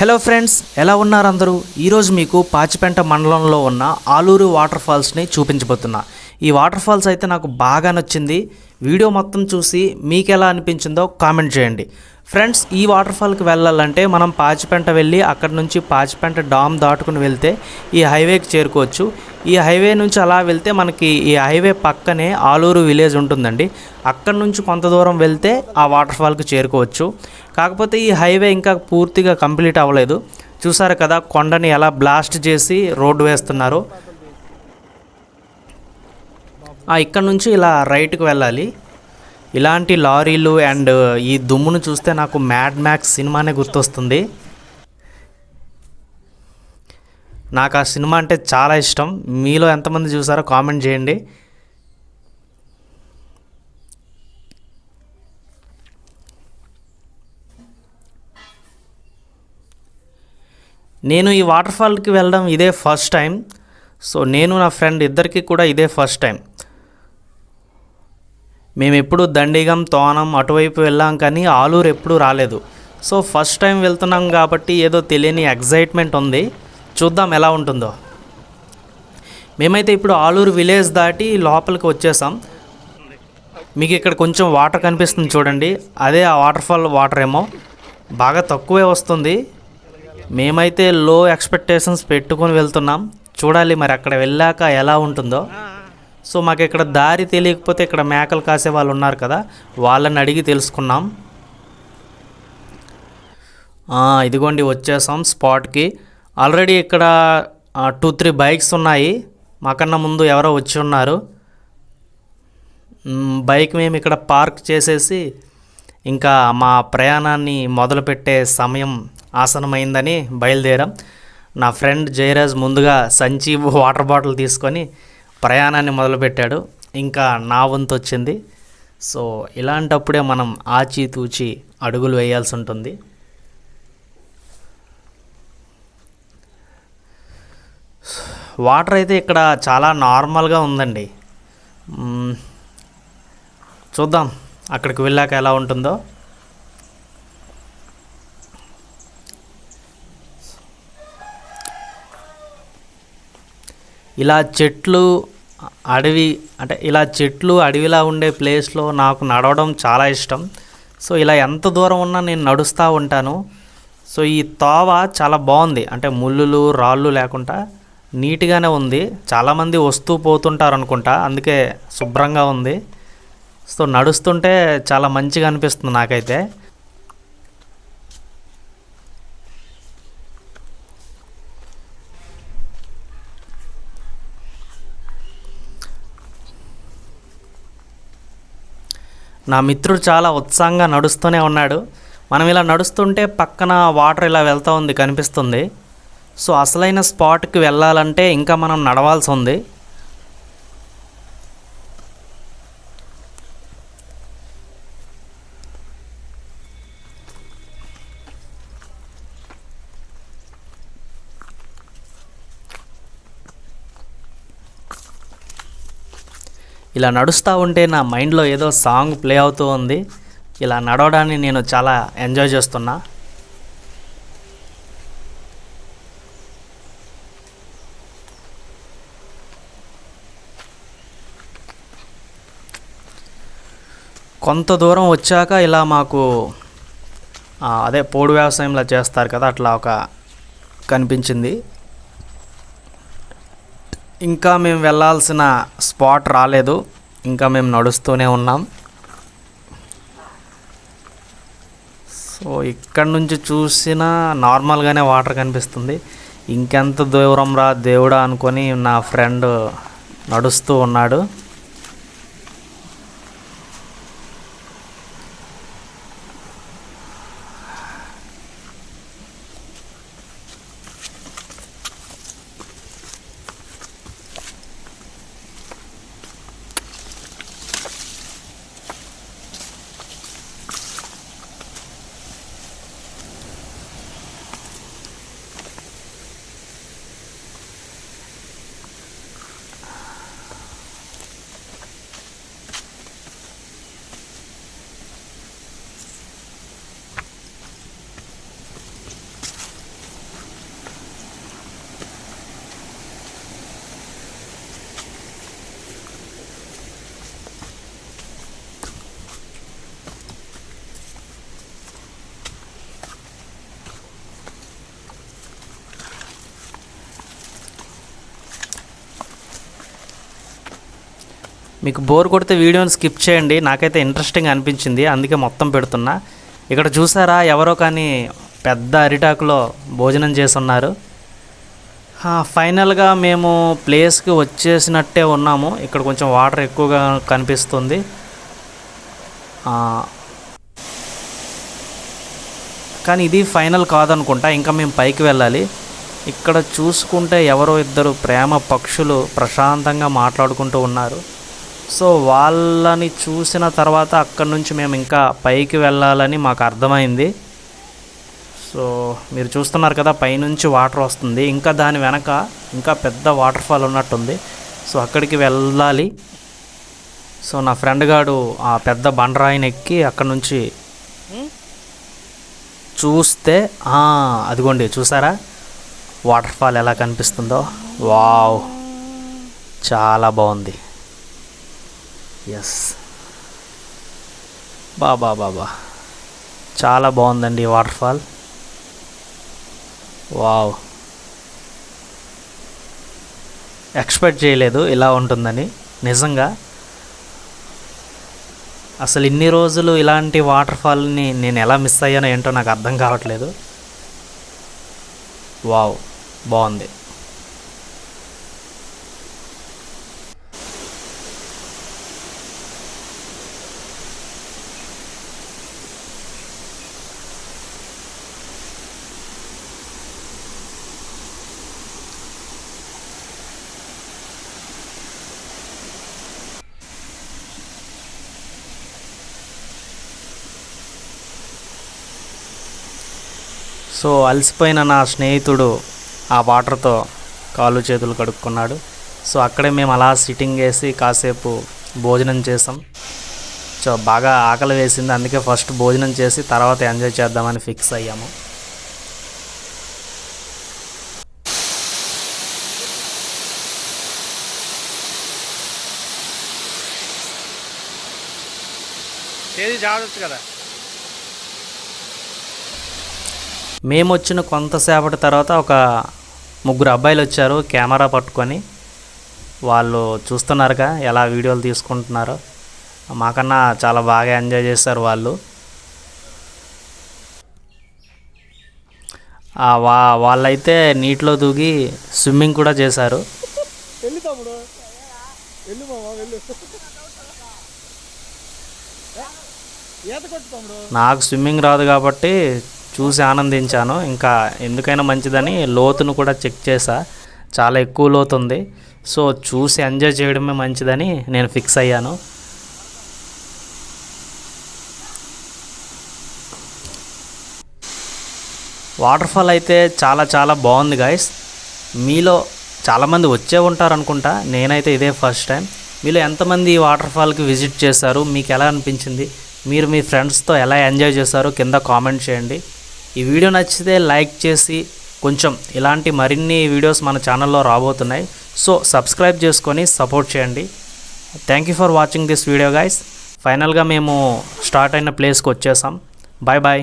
Hello friends ఎలా ఉన్నారు అందరూ? ఈరోజు మీకు పాచిపెంట మండలంలో ఉన్న ఆలూరు వాటర్ ఫాల్స్ని చూపించబోతున్నా. ఈ వాటర్ ఫాల్స్ అయితే నాకు బాగా నచ్చింది. వీడియో మొత్తం చూసి మీకు ఎలా అనిపించిందో కామెంట్ చేయండి. ఫ్రెండ్స్ ఈ వాటర్ ఫాల్కి వెళ్ళాలంటే మనం పాచిపెంట వెళ్ళి అక్కడ నుంచి పాచిపెంట డామ్ దాటుకుని వెళ్తే ఈ హైవేకి చేరుకోవచ్చు. ఈ హైవే నుంచి అలా వెళ్తే మనకి ఈ హైవే పక్కనే ఆలూరు విలేజ్ ఉంటుందండి. అక్కడ నుంచి కొంత దూరం వెళ్తే ఆ వాటర్ ఫాల్కి చేరుకోవచ్చు. కాకపోతే ఈ హైవే ఇంకా పూర్తిగా కంప్లీట్ అవ్వలేదు. చూసారు కదా కొండని ఎలా బ్లాస్ట్ చేసి రోడ్డు వేస్తున్నారు. ఇక్కడ నుంచి ఇలా రైట్కి వెళ్ళాలి. ఇలాంటి లారీలు అండ్ ఈ దుమ్మును చూస్తే నాకు మ్యాడ్ మ్యాక్స్ సినిమానే గుర్తొస్తుంది. నాకు ఆ సినిమా అంటే చాలా ఇష్టం. మీలో ఎంతమంది చూసారో కామెంట్ చేయండి. నేను ఈ వాటర్ ఫాల్కి వెళ్ళడం ఇదే ఫస్ట్ టైం సో నేను నా ఫ్రెండ్ ఇద్దరికి కూడా ఇదే ఫస్ట్ టైం మేము ఎప్పుడు దండిగం తోనం అటువైపు వెళ్ళాం కానీ ఆలూరు ఎప్పుడు రాలేదు. సో ఫస్ట్ టైం వెళ్తున్నాం కాబట్టి ఏదో తెలియని ఎగ్జైట్మెంట్ ఉంది. చూద్దాం ఎలా ఉంటుందో. మేమైతే ఇప్పుడు ఆలూరు విలేజ్ దాటి లోపలికి వచ్చేసాం. మీకు ఇక్కడ కొంచెం వాటర్ కనిపిస్తుంది చూడండి. అదే ఆ వాటర్ఫాల్ వాటర్ ఏమో. బాగా తక్కువే వస్తుంది. మేమైతే లో ఎక్స్పెక్టేషన్స్ పెట్టుకొని వెళ్తున్నాం. చూడాలి మరి అక్కడ వెళ్ళాక ఎలా ఉంటుందో. సో మాకు ఇక్కడ దారి తెలియకపోతే ఇక్కడ మేకలు కాసే వాళ్ళు ఉన్నారు కదా వాళ్ళని అడిగి తెలుసుకున్నాం. ఇదిగోండి వచ్చేసాం స్పాట్కి. ఆల్రెడీ ఇక్కడ టూ త్రీ బైక్స్ ఉన్నాయి. మాకన్నా ముందు ఎవరో వచ్చి ఉన్నారు. బైక్ మేము ఇక్కడ పార్క్ చేసేసి ఇంకా మా ప్రయాణాన్ని మొదలుపెట్టే సమయం ఆసనమైందని బయలుదేరాం. నా ఫ్రెండ్ జయరాజ్ ముందుగా సంచి వాటర్ బాటిల్ తీసుకొని ప్రయాణాన్ని మొదలుపెట్టాడు. ఇంకా నా వంతు వచ్చింది. సో ఇలాంటప్పుడే మనం ఆచితూచి అడుగులు వేయాల్సి ఉంటుంది. వాటర్ అయితే ఇక్కడ చాలా నార్మల్గా ఉందండి. చూద్దాం అక్కడికి వెళ్ళాక ఎలా ఉంటుందో. ఇలా చెట్లు అడవి అంటే ఇలా చెట్లు అడవిలా ఉండే ప్లేస్లో నాకు నడవడం చాలా ఇష్టం. సో ఇలా ఎంత దూరం ఉన్నా నేను నడుస్తూ ఉంటాను. సో ఈ తోవ చాలా బాగుంది. అంటే ముళ్ళులు రాళ్ళు లేకుండా నీట్గానే ఉంది. చాలామంది వస్తూ పోతుంటారు అనుకుంటా. అందుకే శుభ్రంగా ఉంది. సో నడుస్తుంటే చాలా మంచిగా అనిపిస్తుంది నాకైతే. నా మిత్రుడు చాలా ఉత్సాహంగా నడుస్తూనే ఉన్నాడు. మనం ఇలా నడుస్తుంటే పక్కన వాటర్ ఇలా వెళ్తూ ఉంది కనిపిస్తుంది. సో అసలైన స్పాట్కి వెళ్ళాలంటే ఇంకా మనం నడవాల్సి ఉంది. ఇలా నడుస్తూ ఉంటే నా మైండ్లో ఏదో సాంగ్ ప్లే అవుతూ ఉంది. ఇలా నడవడాన్ని నేను చాలా ఎంజాయ్ చేస్తున్నా. కొంత దూరం వచ్చాక ఇలా మాకు అదే పోడు వ్యవసాయంలో చేస్తారు కదా అట్లా ఒక కనిపించింది. ఇంకా మేము వెళ్ళాల్సిన స్పాట్ రాలేదు. ఇంకా మేము నడుస్తూనే ఉన్నాం. సో ఇక్కడ నుంచి చూసినా నార్మల్గానే వాటర్ కనిపిస్తుంది. ఇంకెంత దూరం రా దేవుడా అనుకొని నా ఫ్రెండ్ నడుస్తూ ఉన్నాడు. మీకు బోర్ కొడితే వీడియోని స్కిప్ చేయండి. నాకైతే ఇంట్రెస్టింగ్ అనిపించింది. అందుకే మొత్తం పెడుతున్నా. ఇక్కడ చూసారా? ఎవరో కానీ పెద్ద అరిటాకులో భోజనం చేస్తున్నారు. ఫైనల్గా మేము ప్లేస్కి వచ్చేసినట్టే ఉన్నాము. ఇక్కడ కొంచెం వాటర్ ఎక్కువగా కనిపిస్తుంది. కానీ ఇది ఫైనల్ కాదనుకుంటా. ఇంకా మేము పైకి వెళ్ళాలి. ఇక్కడ చూసుకుంటే ఎవరో ఇద్దరు ప్రేమ పక్షులు ప్రశాంతంగా మాట్లాడుకుంటూ ఉన్నారు. సో వాళ్ళని చూసిన తర్వాత అక్కడి నుంచి మేము ఇంకా పైకి వెళ్ళాలని మాకు అర్థమైంది. సో మీరు చూస్తున్నారు కదా పైనుంచి వాటర్ వస్తుంది. ఇంకా దాని వెనక ఇంకా పెద్ద వాటర్ ఫాల్ ఉన్నట్టుంది. సో అక్కడికి వెళ్ళాలి. సో నా ఫ్రెండ్ గాడు ఆ పెద్ద బండరాయిని ఎక్కి అక్కడ నుంచి చూస్తే అదిగోండి చూసారా? వాటర్ ఫాల్ ఎలా కనిపిస్తుందో? వావ్! చాలా బాగుంది. ఎస్ బాబా బాబా చాలా బాగుందండి ఈ వావ్. ఎక్స్పెక్ట్ చేయలేదు ఇలా ఉంటుందని నిజంగా. అసలు ఇన్ని రోజులు ఇలాంటి వాటర్ఫాల్ని నేను ఎలా మిస్ అయ్యానో ఏంటో నాకు అర్థం కావట్లేదు. వావ్. బాగుంది. సో అలసిపోయిన నా స్నేహితుడు ఆ వాటర్తో కాళ్ళు చేతులు కడుక్కున్నాడు. సో అక్కడే మేము అలా సిట్టింగ్ వేసి కాసేపు భోజనం చేసాం. సో బాగా ఆకలి వేసింది. అందుకే ఫస్ట్ భోజనం చేసి తర్వాత ఎంజాయ్ చేద్దామని ఫిక్స్ అయ్యాము. చేసి కదా? మేము వచ్చిన కొంతసేపటి తర్వాత ఒక ముగ్గురు అబ్బాయిలు వచ్చారు కెమెరా పట్టుకొని. వాళ్ళు చూస్తున్నారుగా ఎలా వీడియోలు తీసుకుంటున్నారో. మాకన్నా చాలా బాగా ఎంజాయ్ చేశారు వాళ్ళు. వా వాళ్ళైతే నీటిలో దూకి స్విమ్మింగ్ కూడా చేశారు. నాకు స్విమ్మింగ్ రాదు కాబట్టి చూసి ఆనందించాను. ఇంకా ఎందుకైనా మంచిదని లోతును కూడా చెక్ చేసా. చాలా ఎక్కువ లోతు ఉంది. సో చూసి ఎంజాయ్ చేయడమే మంచిదని నేను ఫిక్స్ అయ్యాను. వాటర్ఫాల్ అయితే చాలా చాలా బాగుంది గాయస్. మీలో చాలామంది వచ్చే ఉంటారు అనుకుంటా నేనైతే ఇదే ఫస్ట్ టైం. మీలో ఎంతమంది ఈ వాటర్ఫాల్కి విజిట్ చేశారు? మీకు ఎలా అనిపించింది? మీరు మీ ఫ్రెండ్స్తో ఎలా ఎంజాయ్ చేశారో? కింద కామెంట్ చేయండి. ఈ వీడియో నచ్చితే లైక్ చేసి కొంచెం ఇలాంటి మరిన్ని వీడియోస్ మన ఛానల్లో రాబోతున్నాయి. సో సబ్స్క్రైబ్ చేసుకొని సపోర్ట్ చేయండి. Thank you for watching this video guys ఫైనల్గా మేము స్టార్ట్ అయిన ప్లేస్కి వచ్చేసాం. Bye bye